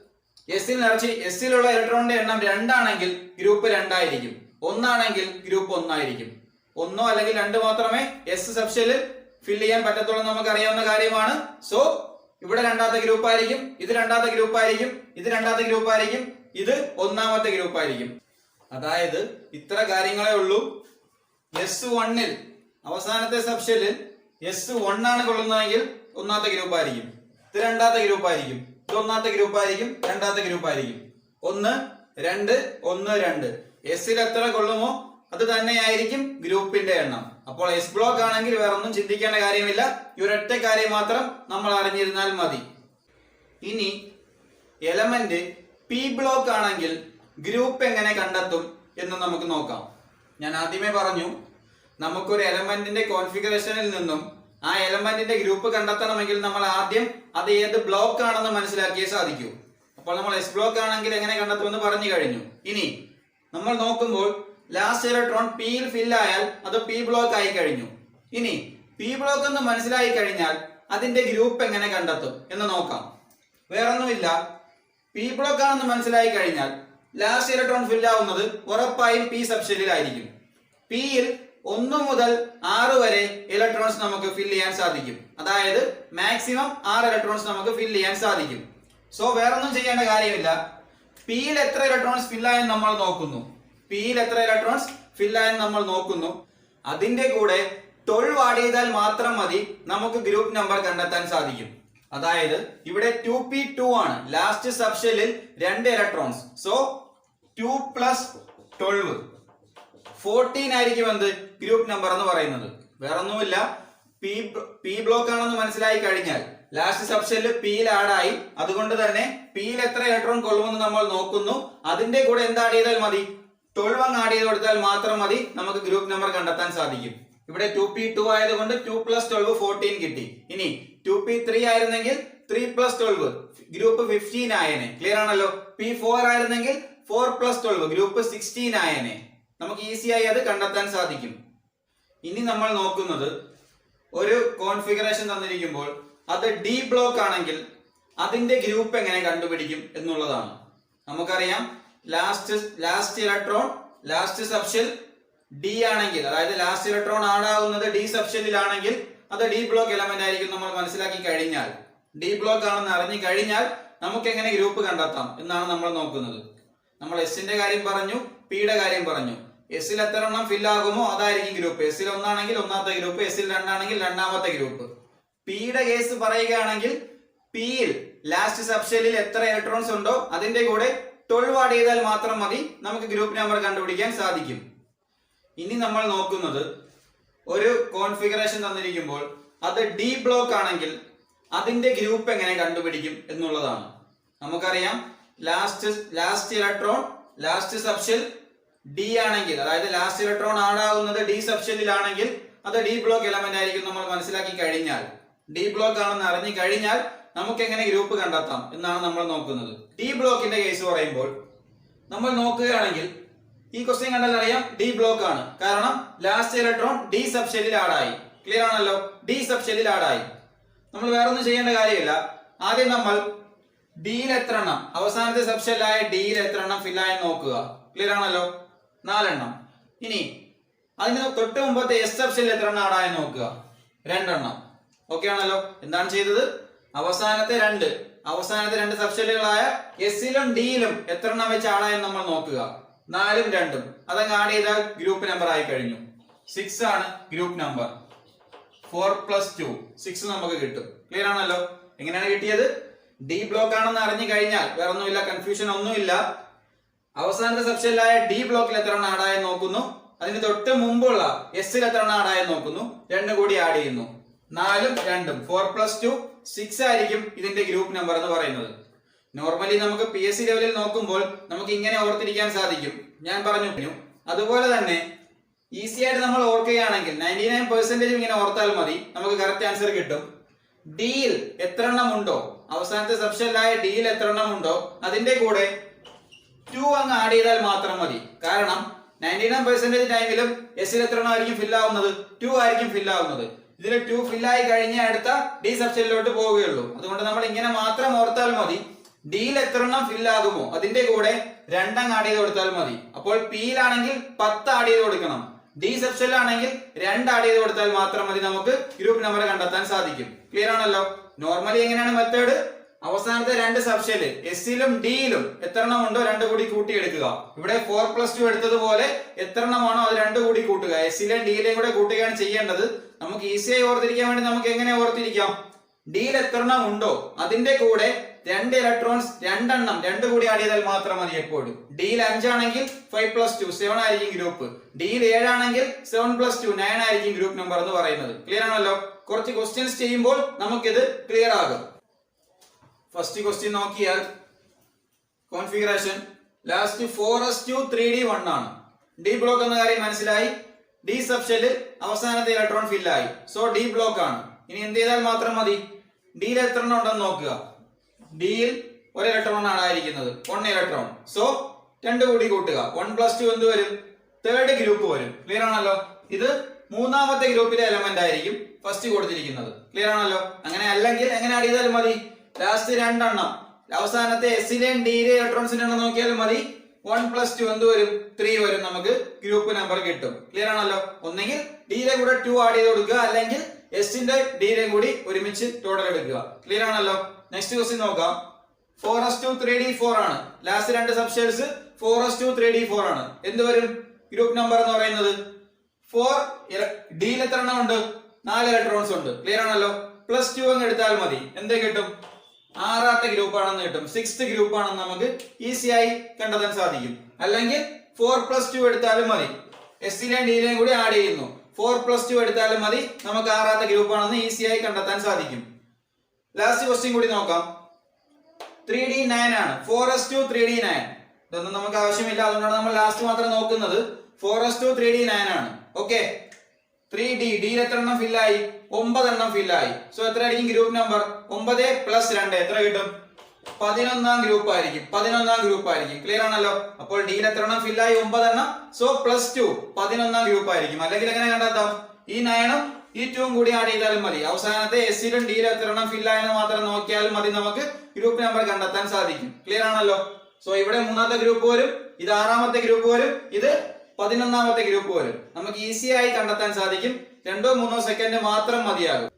എസിൽ നിറച്ച് എസിലുള്ള ഇലക്ട്രോണിന്റെ എണ്ണം രണ്ടാണെങ്കിൽ ഗ്രൂപ്പ് രണ്ടായിരിക്കും. ഒന്നാണെങ്കിൽ ഗ്രൂപ്പ് ഒന്നായിരിക്കും. ഒന്നോ അല്ലെങ്കിൽ രണ്ട് മാത്രമേ എസ് സബ്ഷെല്ലിൽ ഫിൽ ചെയ്യാൻ പറ്റത്തുള്ളൂ നമുക്ക് അറിയാവുന്ന കാര്യമാണ്. സോ ഇവിടെ രണ്ടാമത്തെ ഗ്രൂപ്പ് ആയിരിക്കും ഇത് രണ്ടാമത്തെ ഗ്രൂപ്പ് ആയിരിക്കും ഇത് രണ്ടാമത്തെ ഗ്രൂപ്പ് ആയിരിക്കും ഇത് ഒന്നാമത്തെ ഗ്രൂപ്പ് ആയിരിക്കും. അതായത് ഇത്ര കാര്യങ്ങളേ ഉള്ളൂ. എസ് വണ്ണിൽ അവസാനത്തെ സബ്ഷെല്ലിൽ എസ് വൺ ആണ് കൊള്ളുന്നതെങ്കിൽ ഒന്നാമത്തെ ഗ്രൂപ്പ് ആയിരിക്കും. ഇത് രണ്ടാമത്തെ ഗ്രൂപ്പ് ആയിരിക്കും. ഇത് ഒന്നാമത്തെ ഗ്രൂപ്പ് ആയിരിക്കും. രണ്ടാമത്തെ ഗ്രൂപ്പ് ആയിരിക്കും. ഒന്ന് രണ്ട് ഒന്ന് രണ്ട്. എസിൽ എത്ര കൊള്ളുമോ അത് തന്നെയായിരിക്കും ഗ്രൂപ്പിന്റെ എണ്ണം. അപ്പോൾ എസ് ബ്ലോക്ക് ആണെങ്കിൽ വേറെ ഒന്നും ചിന്തിക്കേണ്ട കാര്യമില്ല. ഈ ഒരൊറ്റ കാര്യം മാത്രം നമ്മൾ അറിഞ്ഞിരുന്നാൽ മതി. ഇനി എലമെന്റ് പി ബ്ലോക്ക് ആണെങ്കിൽ ഗ്രൂപ്പ് എങ്ങനെ കണ്ടെത്തും എന്ന് നമുക്ക് നോക്കാം. ഞാൻ ആദ്യമേ പറഞ്ഞു നമുക്കൊരു എലമെന്റിന്റെ കോൺഫിഗറേഷനിൽ നിന്നും ആ എലമെന്റിന്റെ ഗ്രൂപ്പ് കണ്ടെത്തണമെങ്കിൽ നമ്മൾ ആദ്യം അത് ഏത് ബ്ലോക്ക് ആണെന്ന് മനസ്സിലാക്കിയേ സാധിക്കൂ. അപ്പോൾ നമ്മൾ എസ് ബ്ലോക്ക് ആണെങ്കിൽ എങ്ങനെ കണ്ടെത്തുമെന്ന് പറഞ്ഞു കഴിഞ്ഞു. ഇനി നമ്മൾ നോക്കുമ്പോൾ ലാസ്റ്റ് ഇലക്ട്രോൺ പിയിൽ ഫിൽ ആയാൽ അത് പി ബ്ലോക്ക് ആയി കഴിഞ്ഞു. ഇനി പി ബ്ലോക്ക് എന്ന് മനസ്സിലായി കഴിഞ്ഞാൽ അതിന്റെ ഗ്രൂപ്പ് എങ്ങനെ കണ്ടെത്തും എന്ന് നോക്കാം. വേറൊന്നുമില്ല. പി ബ്ലോക്ക് ആണെന്ന് മനസ്സിലായി കഴിഞ്ഞാൽ ലാസ്റ്റ് ഇലക്ട്രോൺ ഫിൽ ആവുന്നത് ഉറപ്പായും പി സബ്ഷെല്ലിലായിരിക്കും പിയിൽ ഒന്ന് മുതൽ ആറ് വരെ ഇലക്ട്രോൺസ് നമുക്ക് ഫിൽ ചെയ്യാൻ സാധിക്കും. അതായത് മാക്സിമം ആറ് ഇലക്ട്രോൺസ് നമുക്ക് ഫിൽ ചെയ്യാൻ സാധിക്കും. സോ വേറൊന്നും ചെയ്യേണ്ട കാര്യമില്ല. പിയിൽ എത്ര ഇലക്ട്രോൺസ് ഫില്ലായെന്ന് നമ്മൾ നോക്കുന്നു. പിയിൽ എത്ര ഇലക്ട്രോൺസ് ഫില്ലായെന്ന് നമ്മൾ നോക്കുന്നു. അതിന്റെ കൂടെ ട്വൽവ് ആഡ് ചെയ്താൽ മാത്രം മതി നമുക്ക് ഗ്രൂപ്പ് നമ്പർ കണ്ടെത്താൻ സാധിക്കും. അതായത് ഇവിടെ ടു പി ടു ആണ്. ലാസ്റ്റ് സബ്ഷെല്ലിൽ രണ്ട് electrons so two plus twelve fourteen ആയിരിക്കും എന്ത്? ഗ്രൂപ്പ് നമ്പർ എന്ന് പറയുന്നത്. വേറെ ഒന്നുമില്ല പി പി ബ്ലോക്ക് ആണെന്ന് മനസ്സിലായി കഴിഞ്ഞാൽ ലാസ്റ്റ് സബ്ഷെല്ല് പിയിൽ ആഡായി അതുകൊണ്ട് തന്നെ പിയിൽ എത്ര ഇലക്ട്രോൺ കൊള്ളുമെന്ന് നമ്മൾ നോക്കുന്നു. അതിന്റെ കൂടെ എന്ത് ആഡ് ചെയ്താൽ മതി? ട്വൽവ് അങ്ങ് ആഡ് ചെയ്ത് കൊടുത്താൽ മാത്രം മതി. നമുക്ക് ഗ്രൂപ്പ് നമ്പർ കണ്ടെത്താൻ സാധിക്കും. ഇവിടെ ടു പി ടു ആയതുകൊണ്ട് ടു പ്ലസ് ട്വൽവ് ഫോർട്ടീൻ കിട്ടി. ഇനി ടു പി ത്രീ ആയിരുന്നെങ്കിൽ three plus twelve group fifteen ആയനെ. Clear ആണല്ലോ? പി ഫോർ ആയിരുന്നെങ്കിൽ four plus twelve group sixteen ആയനെ. നമുക്ക് ഈസിയായി അത് കണ്ടെത്താൻ സാധിക്കും. ഇനി നമ്മൾ നോക്കുന്നത് ഒരു കോൺഫിഗറേഷൻ തന്നിരിക്കുമ്പോൾ അത് ഡി ബ്ലോക്ക് ആണെങ്കിൽ അതിന്റെ ഗ്രൂപ്പ് എങ്ങനെ കണ്ടുപിടിക്കും എന്നുള്ളതാണ്. നമുക്കറിയാം last last electron last subshell d ആണെങ്കിൽ അതായത് ലാസ്റ്റ് ഇലക്ട്രോൺ ആടാവുന്നത് ഡി സബ്ഷെല്ലിലാണെങ്കിൽ അത് ഡി ബ്ലോക്ക് എലമെന്റ് ആയിരിക്കും നമ്മൾ മനസ്സിലാക്കി കഴിഞ്ഞാൽ. ഡി ബ്ലോക്ക് ആണെന്ന് അറിഞ്ഞു കഴിഞ്ഞാൽ നമുക്ക് എങ്ങനെ ഗ്രൂപ്പ് കണ്ടെത്താം എന്നാണ് നമ്മൾ നോക്കുന്നത്. നമ്മൾ എസിന്റെ കാര്യം പറഞ്ഞു പിയുടെ കാര്യം പറഞ്ഞു. എസിൽ എത്ര എണ്ണം ഫിൽ ആകുമോ അതായിരിക്കും ഗ്രൂപ്പ് എസിൽ ഒന്നാണെങ്കിൽ ഒന്നാമത്തെ ഗ്രൂപ്പ് എസിൽ രണ്ടാണെങ്കിൽ രണ്ടാമത്തെ ഗ്രൂപ്പ് പിയുടെ കേസ് പറയുകയാണെങ്കിൽ പിയിൽ ലാസ്റ്റ് സബ്ഷെല്ലിൽ എത്ര ഇലക്ട്രോൺസ് ഉണ്ടോ അതിന്റെ കൂടെ ട്വൽവ് ആഡ് ചെയ്താൽ മാത്രം മതി. നമുക്ക് ഗ്രൂപ്പ് നമ്പർ കണ്ടുപിടിക്കാൻ സാധിക്കും. ഇനി നമ്മൾ നോക്കുന്നത് ഒരു കോൺഫിഗറേഷൻ തന്നിരിക്കുമ്പോൾ അത് ഡി ബ്ലോക്ക് ആണെങ്കിൽ അതിന്റെ ഗ്രൂപ്പ് എങ്ങനെ കണ്ടുപിടിക്കും എന്നുള്ളതാണ്. നമുക്കറിയാം last last electron last subshell d ആണെങ്കിൽ അതായത് ലാസ്റ്റ് ഇലക്ട്രോൺ ആടാകുന്നത് ഡി സബ്ഷെല്ലിലാണെങ്കിൽ അത് ഡി ബ്ലോക്ക് എലമെന്റ് ആയിരിക്കും നമ്മൾ മനസ്സിലാക്കി കഴിഞ്ഞാൽ. ഡി ബ്ലോക്ക് ആണെന്ന് അറിഞ്ഞു കഴിഞ്ഞാൽ നമുക്ക് എങ്ങനെ ഗ്രൂപ്പ് കണ്ടെത്താം എന്നാണ് നമ്മൾ നോക്കുന്നത്. ഡി ബ്ലോക്കിന്റെ കേസ് പറയുമ്പോൾ നമ്മൾ നോക്കുകയാണെങ്കിൽ ഈ ക്വസ്റ്റ്യൻ കണ്ടാൽ അറിയാം ഡി ബ്ലോക്ക് ആണ്. കാരണം ലാസ്റ്റ് ഇലക്ട്രോൺ ഡി സബ്ഷെല്ലിൽ ആടായി ക്ലിയർ ആണല്ലോ? ഡി സബ്ഷെല്ലിൽ ആടായി നമ്മൾ വേറെ ഒന്നും ചെയ്യേണ്ട കാര്യമില്ല. ആദ്യം നമ്മൾ ഡിയിൽ എത്ര എണ്ണം? അവസാനത്തെ സബ്ഷെല്ലായ ഡിയിൽ എത്ര എണ്ണം ഫില്ലായി നോക്കുക. ക്ലിയർ ആണല്ലോ? നാലെണ്ണം. ഇനി അതിന് തൊട്ട് മുമ്പത്തെ എസ് സബ്ഷെല്ലിൽ എത്ര എണ്ണം ആടായി നോക്കുക. രണ്ടെണ്ണം. ഓക്കെ ആണല്ലോ? എന്താണ് ചെയ്തത്? അവസാനത്തെ രണ്ട്. അവസാനത്തെ രണ്ട് സബ്ഷെല്ലുകളായ എസിലും ഡിയിലും എത്ര എണ്ണം വെച്ച് ആടായെന്ന് നമ്മൾ നോക്കുക. നാലും രണ്ടും. അതങ്ങ് ആഡ് ചെയ്താൽ ഗ്രൂപ്പ് നമ്പർ ആയി കഴിഞ്ഞു. സിക്സ് ആണ് group number four plus two six നമുക്ക് കിട്ടും. ക്ലിയർ ആണല്ലോ? എങ്ങനെയാണ് കിട്ടിയത്? ഡി ബ്ലോക്ക് ആണെന്ന് അറിഞ്ഞു കഴിഞ്ഞാൽ വേറെ ഒന്നുമില്ല കൺഫ്യൂഷൻ ഒന്നുമില്ല. അവസാനത്തെ സെക്ഷനിലായ ഡി ബ്ലോക്കിൽ എത്ര എണ്ണം ആഡായി നോക്കുന്നു? അതിന് തൊട്ട് മുമ്പുള്ള എസിൽ എത്ര എണ്ണം ആഡായി നോക്കുന്നു? രണ്ടും കൂടി ആഡ് ചെയ്യുന്നു. നാലും രണ്ടും. ഫോർ പ്ലസ് ടു സിക്സ് ആയിരിക്കും ഇതിന്റെ ഗ്രൂപ്പ് നമ്പർ എന്ന് പറയുന്നത്. നോർമലി നമുക്ക് പി എസ് സി ലെവലിൽ നോക്കുമ്പോൾ നമുക്ക് ഇങ്ങനെ ഓർത്തിരിക്കാൻ സാധിക്കും. ഞാൻ പറഞ്ഞു. അതുപോലെ തന്നെ ഈസി ആയിട്ട് നമ്മൾ ഓർക്കുകയാണെങ്കിൽ നയന്റി നയൻ പെർസെന്റേജ് ഇങ്ങനെ ഓർത്താൽ മതി. നമുക്ക് കറക്റ്റ് ആൻസർ കിട്ടും. ഡിയിൽ എത്ര എണ്ണം ഉണ്ടോ? അവസാനത്തെ സബ്ഷനിലായ ഡിയിൽ എത്ര എണ്ണം ഉണ്ടോ? അതിന്റെ കൂടെ ടു അങ്ങ് ആഡ് ചെയ്താൽ മാത്രം മതി. കാരണം നയന്റി നയൻ പെർസെന്റേജ് ടൈമിലും എസിൽ എത്ര എണ്ണം ആയിരിക്കും ഫിൽ ആവുന്നത്? ടു ആയിരിക്കും ഫിൽ ആവുന്നത്. ഇതിൽ ടു ഫില്ലായി കഴിഞ്ഞ അടുത്ത ഡി സബ്ഷനിലോട്ട് പോവുകയുള്ളൂ. അതുകൊണ്ട് നമ്മൾ ഇങ്ങനെ മാത്രം ഓർത്താൽ മതി. ഡിയിൽ എത്ര എണ്ണം ഫിൽ ആകുമോ? അതിന്റെ കൂടെ രണ്ടങ്ങ് ആഡ് ചെയ്ത് കൊടുത്താൽ മതി. അപ്പോൾ പിയിലാണെങ്കിൽ പത്ത് ആഡ് ചെയ്ത് കൊടുക്കണം. ഡി സെപ്ഷനിലാണെങ്കിൽ രണ്ട് ആഡ് ചെയ്ത് കൊടുത്താൽ മാത്രം മതി നമുക്ക് ഗ്രൂപ്പ് നമ്പർ കണ്ടെത്താൻ സാധിക്കും. ക്ലിയർ ആണല്ലോ? നോർമലി എങ്ങനെയാണ് മെത്തേഡ് അവസാനത്തെ രണ്ട് സബ്ഷെൽ എസിലും ഡിയിലും എത്ര എണ്ണം ഉണ്ടോ രണ്ട് കൂടി കൂട്ടിയെടുക്കുക. ഇവിടെ ഫോർ പ്ലസ് ടു എടുത്തതുപോലെ എത്ര എണ്ണമാണോ അത് രണ്ട് കൂടി കൂട്ടുക. എസിലെയും ഡിയിലെയും കൂടെ കൂട്ടുകയാണ് ചെയ്യേണ്ടത്. നമുക്ക് ഈസിയായി ഓർത്തിരിക്കാൻ വേണ്ടി നമുക്ക് എങ്ങനെ ഓർത്തിരിക്കാം? ഡിയിൽ എത്ര എണ്ണം ഉണ്ടോ? അതിന്റെ കൂടെ രണ്ട് ഇലക്ട്രോൺസ് രണ്ടെണ്ണം രണ്ട് കൂടി ആഡ് ചെയ്താൽ മാത്രം മതി എപ്പോഴും ഡിയിൽ അഞ്ചാണെങ്കിൽ ഫൈവ് പ്ലസ് ടു സെവൻ ആയിരിക്കും ഗ്രൂപ്പ് ഡിയിൽ ഏഴാണെങ്കിൽ സെവൻ പ്ലസ് ടു നയൻ ആയിരിക്കും ഗ്രൂപ്പ് നമ്പർ എന്ന് പറയുന്നത്. ക്ലിയർ ആണല്ലോ? കുറച്ച് ക്വസ്റ്റ്യൻസ് ചെയ്യുമ്പോൾ നമുക്കിത് ക്ലിയർ ആകും. ഫസ്റ്റ് ക്വസ്റ്റ്യൻ നോക്കിയാൽ configuration last four S two three D one ആണ്. ഡി ബ്ലോക്ക് എന്ന കാര്യം മനസ്സിലായി? ഡി സബ്ഷെല്ലിൽ അവസാനത്തെ ഇലക്ട്രോൺ ഫില്ലായി സോ ഡി ബ്ലോക്ക് ആണ്. ഇനി എന്ത് ചെയ്താൽ മാത്രം മതി? ഡിയിൽ എത്ര എണ്ണം ഉണ്ടെന്ന് നോക്കുക. ഡിയിൽ ഒരു ഇലക്ട്രോൺ ആണ് ആയിരിക്കുന്നത്. വൺ ഇലക്ട്രോൺ സോ രണ്ട് കൂടി കൂട്ടുക. വൺ പ്ലസ് ടു എന്ത് വരും? തേർഡ് ഗ്രൂപ്പ് വരും. ക്ലിയർ ആണല്ലോ? ഇത് മൂന്നാമത്തെ ഗ്രൂപ്പിലെ എലമെന്റ് ആയിരിക്കും ഫസ്റ്റ് കൊടുത്തിരിക്കുന്നത്. ക്ലിയർ ആണല്ലോ? അങ്ങനെ അല്ലെങ്കിൽ എങ്ങനെ ആഡ് ചെയ്താലും മതി? ലാസ്റ്റ് രണ്ടെണ്ണം. അവസാനത്തെ എസിലെയും ഡിയിലെ ഇലക്ട്രോൺസിന്റെ എണ്ണം നോക്കിയാലും മതി. വൺ പ്ലസ് ടു എന്ത് വരും? ത്രീ വരും. നമുക്ക് ഗ്രൂപ്പ് നമ്പർ കിട്ടും. ക്ലിയർ ആണല്ലോ? ഒന്നെങ്കിൽ ഡിയിലെ കൂടെ ടു ആഡ് ചെയ്ത് കൊടുക്കുക. അല്ലെങ്കിൽ എസിന്റെ ഡിയിലെയും കൂടി ഒരുമിച്ച് ടോട്ടൽ എടുക്കുക. ക്ലിയർ ആണല്ലോ? നെക്സ്റ്റ് ക്വസ്റ്റ്യൻ നോക്കാം. Four s two three d four ആണ്. ലാസ്റ്റ് രണ്ട് subshells four s two three d four ആണ്. എന്ത് വരും? ഗ്രൂപ്പ് നമ്പർ എന്ന് പറയുന്നത് ഫോർ ഡിയിൽ എത്ര എണ്ണം ഉണ്ട്? നാല് ഇലക്ട്രോൺസ് ഉണ്ട്. ക്ലിയർ ആണല്ലോ? പ്ലസ് ടു എന്ന് എടുത്താൽ മതി. എന്ത് കിട്ടും? ആറാമത്തെ ഗ്രൂപ്പ് ആണെന്ന് കിട്ടും. സിക്സ്ത് ഗ്രൂപ്പ് ആണെന്ന് നമുക്ക് ഈസി ആയി കണ്ടെത്താൻ സാധിക്കും. അല്ലെങ്കിൽ ഫോർ പ്ലസ് ടു എടുത്താലും മതി. എസിലെയും ഡിയിലെയും കൂടി ആഡ് ചെയ്യുന്നു. ഫോർ പ്ലസ് ടു എടുത്താലും മതി. നമുക്ക് ആറാമത്തെ ഗ്രൂപ്പ് ആണെന്ന് ഈസി ആയി കണ്ടെത്താൻ സാധിക്കും. ലാസ്റ്റ് ക്വസ്റ്റ്യൻ കൂടി നോക്കാം. ത്രീ ഡി നയൻ ആണ്. Four s two three d nine ഇതൊന്നും നമുക്ക് ആവശ്യമില്ല. അതുകൊണ്ടാണ് നമ്മൾ ലാസ്റ്റ് മാത്രം നോക്കുന്നത്. Four s two three d nine ആണ്. ഓക്കെ ത്രീ ഡി ഡിയിൽ എത്ര എണ്ണം ഫില്ലായി ഒമ്പതെണ്ണം ഫില്ലായി സോ എത്ര ആയിരിക്കും ഗ്രൂപ്പ് നമ്പർ ഒമ്പത് പ്ലസ് രണ്ട്. എത്ര കിട്ടും? പതിനൊന്നാം ഗ്രൂപ്പ് ആയിരിക്കും. പതിനൊന്നാം ഗ്രൂപ്പ് ആയിരിക്കും. ക്ലിയർ ആണല്ലോ? അപ്പോൾ ഡിയിൽ എത്ര എണ്ണം ഫില്ലായി ഒമ്പതെണ്ണം. സോ പ്ലസ് ടു പതിനൊന്നാം ഗ്രൂപ്പ് ആയിരിക്കും. അല്ലെങ്കിൽ എങ്ങനെ കണ്ടെത്താം? ഈ നയനും ടൂവും കൂടി ആഡ് ചെയ്താലും മതി. അവസാനത്തെ എസിലും ഡിയിലും എത്ര എണ്ണം ഫില്ലായെന്ന് മാത്രം നോക്കിയാലും മതി നമുക്ക് ഗ്രൂപ്പ് നമ്പർ കണ്ടെത്താൻ സാധിക്കും. ക്ലിയർ ആണല്ലോ? സോ ഇവിടെ മൂന്നാമത്തെ ഗ്രൂപ്പ് വരും ഇത് ആറാമത്തെ ഗ്രൂപ്പ് വരും ഇത് പതിനൊന്നാമത്തെ ഗ്രൂപ്പ് വരും നമുക്ക് ഈസി ആയി കണ്ടെത്താൻ സാധിക്കും. രണ്ടോ മൂന്നോ സെക്കൻഡ് മാത്രം മതിയാകും.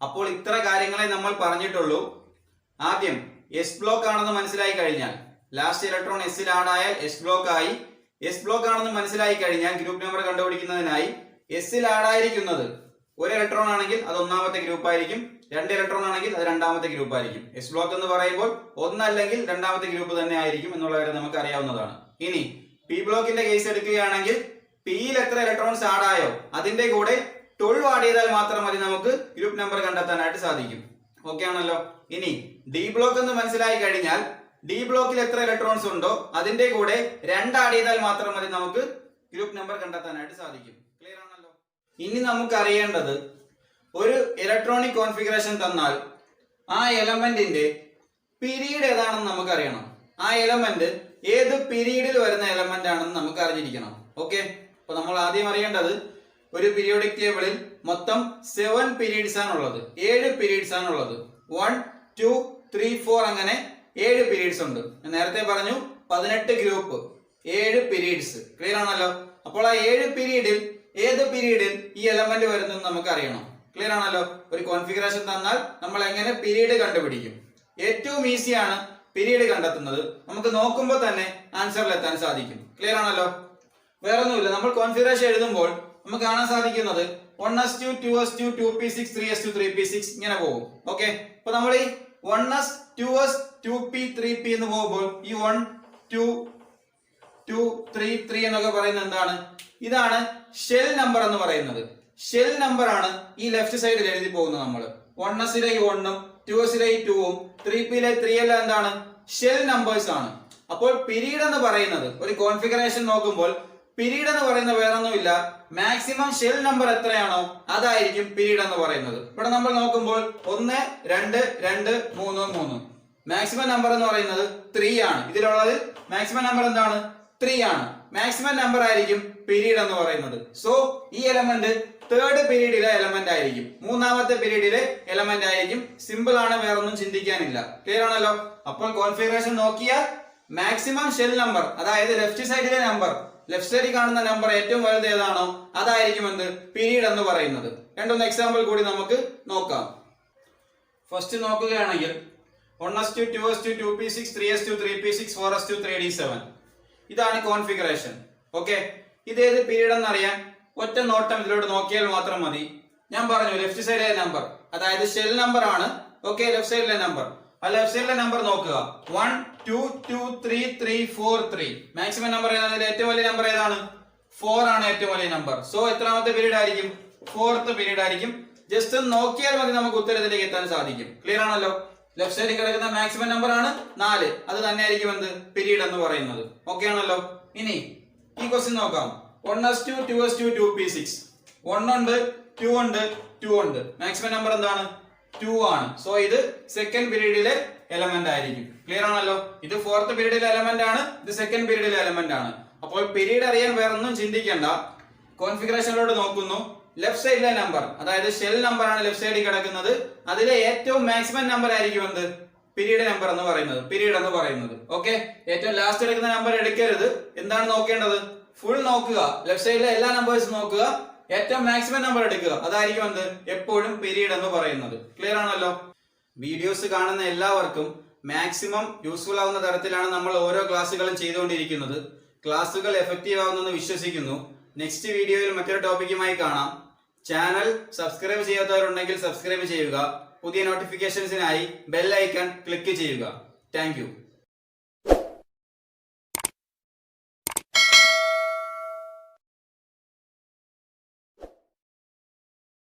അപ്പോൾ ഇത്ര കാര്യങ്ങളെ നമ്മൾ പറഞ്ഞിട്ടുള്ളൂ. ആദ്യം എസ് ബ്ലോക്ക് ആണെന്ന് മനസ്സിലായി കഴിഞ്ഞാൽ ലാസ്റ്റ് ഇലക്ട്രോൺ എസിൽ ആണായാൽ എസ് ബ്ലോക്ക് ആയി. എസ് ബ്ലോക്ക് ആണെന്ന് മനസ്സിലായി കഴിഞ്ഞാൽ ഗ്രൂപ്പ് നമ്പർ കണ്ടുപിടിക്കുന്നതിനായി എസ്സിൽ ആടായിരിക്കുന്നത് ഒരു ഇലക്ട്രോൺ ആണെങ്കിൽ അത് ഒന്നാമത്തെ ഗ്രൂപ്പ് ആയിരിക്കും. രണ്ട് ഇലക്ട്രോൺ ആണെങ്കിൽ അത് രണ്ടാമത്തെ ഗ്രൂപ്പ് ആയിരിക്കും. എസ് ബ്ലോക്ക് എന്ന് പറയുമ്പോൾ ഒന്നല്ലെങ്കിൽ രണ്ടാമത്തെ ഗ്രൂപ്പ് തന്നെ ആയിരിക്കും എന്നുള്ള കാര്യം നമുക്ക് അറിയാവുന്നതാണ്. ഇനി പി ബ്ലോക്കിന്റെ കേസ് എടുക്കുകയാണെങ്കിൽ പിയിൽ എത്ര ഇലക്ട്രോൺസ് ആഡ് ആയോ? അതിന്റെ കൂടെ ട്വൽവ് ആഡ് ചെയ്താൽ മാത്രം മതി നമുക്ക് ഗ്രൂപ്പ് നമ്പർ കണ്ടെത്താനായിട്ട് സാധിക്കും. ഓക്കെ ആണല്ലോ? ഇനി ഡി ബ്ലോക്ക് എന്ന് മനസ്സിലായി കഴിഞ്ഞാൽ ഡി ബ്ലോക്കിൽ എത്ര ഇലക്ട്രോൺസ് ഉണ്ടോ? അതിന്റെ കൂടെ രണ്ട് ആഡ് ചെയ്താൽ മാത്രം മതി നമുക്ക് ഗ്രൂപ്പ് നമ്പർ കണ്ടെത്താനായിട്ട് സാധിക്കും. ഇനി നമുക്ക് അറിയേണ്ടത് ഒരു ഇലക്ട്രോണിക് കോൺഫിഗറേഷൻ തന്നാൽ ആ എലമെന്റിന്റെ പിരീഡ് ഏതാണെന്ന് നമുക്കറിയണം. ആ എലമെന്റ് ഏത് പിരീഡിൽ വരുന്ന എലമെന്റ് ആണെന്ന് നമുക്ക് അറിഞ്ഞിരിക്കണം ഓക്കെ അപ്പൊ നമ്മൾ ആദ്യം അറിയേണ്ടത് ഒരു പീരിയോഡിക് ടേബിളിൽ മൊത്തം സെവൻ പീരീഡ്സ് ആണ് ഉള്ളത് ഏഴ് പീരീഡ്സ് ഉള്ളത് വൺ ടു ത്രീ ഫോർ അങ്ങനെ ഏഴ് പീരീഡ്സ് ഉണ്ട്. നേരത്തെ പറഞ്ഞു പതിനെട്ട് ഗ്രൂപ്പ് ഏഴ് പീരീഡ്സ് ക്ലിയർ ആണല്ലോ? അപ്പോൾ ആ ഏഴ് പീരീഡിൽ ഏത് പീരീഡിൽ ഈ എലമെന്റ് വരുന്നെന്ന് നമുക്ക് അറിയണം ക്ലിയർ ആണല്ലോ? ഒരു കോൺഫിഗറേഷൻ തന്നാൽ നമ്മൾ എങ്ങനെ പീരീഡ് കണ്ടുപിടിക്കും? ഏറ്റവും ഈസിയാണ് പീരീഡ് കണ്ടെത്തുന്നത്. നമുക്ക് നോക്കുമ്പോൾ തന്നെ ആൻസറിൽ എത്താൻ സാധിക്കും. ക്ലിയർ ആണല്ലോ? വേറെ ഒന്നുമില്ല നമ്മൾ കോൺഫിഗറേഷൻ എഴുതുമ്പോൾ നമുക്ക് കാണാൻ സാധിക്കുന്നത് one s two two s two two p six three s two three p six ഇങ്ങനെ പോകും. ഓക്കെ അപ്പൊ നമ്മൾ ഈ one s two s two p three p എന്ന് പോകുമ്പോൾ ഈ one two two three three എന്നൊക്കെ പറയുന്നത് എന്താണ്? ഇതാണ് ഷെൽ നമ്പർ എന്ന് പറയുന്നത്. ഷെൽ നമ്പർ ആണ് ഈ ലെഫ്റ്റ് സൈഡിൽ എഴുതി പോകുന്നത് നമ്മൾ വൺ എസിലെ വണ്ണും ടു എസിലെ ടൂവും ത്രീ പിയിലെ ത്രീ എല്ലാം എന്താണ്? ഷെൽ നമ്പേഴ്സ് ആണ്. അപ്പോൾ പിരീഡ് എന്ന് പറയുന്നത് ഒരു കോൺഫിഗറേഷൻ നോക്കുമ്പോൾ പിരീഡ് എന്ന് പറയുന്നത് വേറൊന്നുമില്ല. മാക്സിമം ഷെൽ നമ്പർ എത്രയാണോ അതായിരിക്കും പിരീഡ് എന്ന് പറയുന്നത്. ഇവിടെ നമ്മൾ നോക്കുമ്പോൾ ഒന്ന് രണ്ട് രണ്ട് മൂന്ന് മൂന്ന്. മാക്സിമം നമ്പർ എന്ന് പറയുന്നത് ത്രീ ആണ്. ഇതിലുള്ളത് മാക്സിമം നമ്പർ എന്താണ്? ത്രീ ആണ്. മാക്സിമം നമ്പർ ആയിരിക്കും പീരീഡ് എന്ന് പറയുന്നത്. സോ ഈ എലമെന്റ് തേർഡ് പീരീഡിലെ എലമെന്റ് ആയിരിക്കും. മൂന്നാമത്തെ പീരീഡിലെ എലമെന്റ് ആയിരിക്കും. സിമ്പിൾ ആണ് വേറൊന്നും ചിന്തിക്കാനില്ല. ക്ലിയർ ആണല്ലോ? അപ്പോൾ കോൺഫിഗറേഷൻ നോക്കിയാൽ മാക്സിമം ഷെൽ നമ്പർ അതായത് ലെഫ്റ്റ് സൈഡിലെ നമ്പർ ലെഫ്റ്റ് സൈഡിൽ കാണുന്ന നമ്പർ ഏറ്റവും വലുത് ഏതാണോ അതായിരിക്കും എന്ത്? പീരീഡ് എന്ന് പറയുന്നത്. രണ്ടൊന്ന് എക്സാമ്പിൾ കൂടി നമുക്ക് നോക്കാം. ഫസ്റ്റ് നോക്കുകയാണെങ്കിൽ one s two two s two two p six three s two three p six four s two three d seven ഇതാണ് കോൺഫിഗറേഷൻ ഓക്കെ ഇത് ഏത് പീരീഡ് എന്നറിയാൻ ഒറ്റ നോട്ടം ഇതിലോട്ട് നോക്കിയാൽ മാത്രം മതി. ഞാൻ പറഞ്ഞു ലെഫ്റ്റ് സൈഡിലെ നമ്പർ അതായത് ഷെൽ നമ്പർ ആണ്. ഓക്കെ ലെഫ്റ്റ് സൈഡിലെ നമ്പർ ആ ലെഫ്റ്റ് സൈഡിലെ നമ്പർ നോക്കുക. One two two three three four three maximum number ഏതാണ്? ഏറ്റവും വലിയ നമ്പർ ഏതാണ്? ഫോർ ആണ് ഏറ്റവും വലിയ നമ്പർ സോ എത്രാമത്തെ പീരീഡ് ആയിരിക്കും? ഫോർത്ത് പീരീഡ് ആയിരിക്കും. ജസ്റ്റ് നോക്കിയാൽ മതി നമുക്ക് ഉത്തരത്തിലേക്ക് എത്താൻ സാധിക്കും. ക്ലിയർ ആണല്ലോ? ലെഫ്റ്റ് സൈഡിൽ കിടക്കുന്ന മാക്സിമം നമ്പർ ആണ് നാല്. അത് തന്നെ ആയിരിക്കും എന്ത്? പിരീഡ് എന്ന് പറയുന്നത്. ഓക്കെ ആണല്ലോ? ഇനി ഈ ക്വസ്റ്റ്യൻ നോക്കാം. One s two two s two two p six one ഉണ്ട് ടു ഉണ്ട് ടു ഉണ്ട്. മാക്സിമം നമ്പർ എന്താണ്? ടു ആണ്. സോ ഇത് സെക്കൻഡ് പീരീഡിലെ എലമെന്റ് ആയിരിക്കും. ക്ലിയർ ആണല്ലോ? ഇത് ഫോർത്ത് പീരീഡിലെ എലമെന്റ് ആണ് ഇത് സെക്കൻഡ് പീരീഡിലെ എലമെന്റ് ആണ്. അപ്പോൾ പീരീഡ് അറിയാൻ വേറെ ഒന്നും ചിന്തിക്കേണ്ട. കോൺഫിഗറേഷനിലോട്ട് നോക്കുന്നു. ലെഫ്റ്റ് സൈഡിലെ നമ്പർ അതായത് ഷെൽ നമ്പർ ആണ് ലെഫ്റ്റ് സൈഡിൽ കിടക്കുന്നത്. അതിലെ ഏറ്റവും മാക്സിമം നമ്പർ ആയിരിക്കും എന്ത്? പിരീഡ് നമ്പർ എന്ന് പറയുന്നത്. പിരീഡ് എന്ന് പറയുന്നത്. ഓക്കെ ഏറ്റവും ലാസ്റ്റ് എടുക്കുന്ന നമ്പർ എടുക്കരുത്. എന്താണ് നോക്കേണ്ടത്? ഫുൾ നോക്കുക. ലെഫ്റ്റ് സൈഡിലെ എല്ലാ നമ്പേഴ്സും നോക്കുക. ഏറ്റവും മാക്സിമം നമ്പർ എടുക്കുക. അതായിരിക്കും എന്ത്? എപ്പോഴും പിരീഡ് എന്ന് പറയുന്നത്. ക്ലിയർ ആണല്ലോ? വീഡിയോസ് കാണുന്ന എല്ലാവർക്കും മാക്സിമം യൂസ്ഫുൾ ആവുന്ന തരത്തിലാണ് നമ്മൾ ഓരോ ക്ലാസ്സുകളും ചെയ്തുകൊണ്ടിരിക്കുന്നത്. ക്ലാസ്സുകൾ എഫക്റ്റീവ് ആവുന്നെന്ന് വിശ്വസിക്കുന്നു. നെക്സ്റ്റ് വീഡിയോയിൽ മറ്റൊരു ടോപ്പിക്കുമായി കാണാം. ചാനൽ സബ്സ്ക്രൈബ് ചെയ്യാത്തവരുണ്ടെങ്കിൽ സബ്സ്ക്രൈബ് ചെയ്യുക. പുതിയ നോട്ടിഫിക്കേഷൻസിനായി ബെൽ ഐക്കൺ ക്ലിക്ക് ചെയ്യുക. താങ്ക്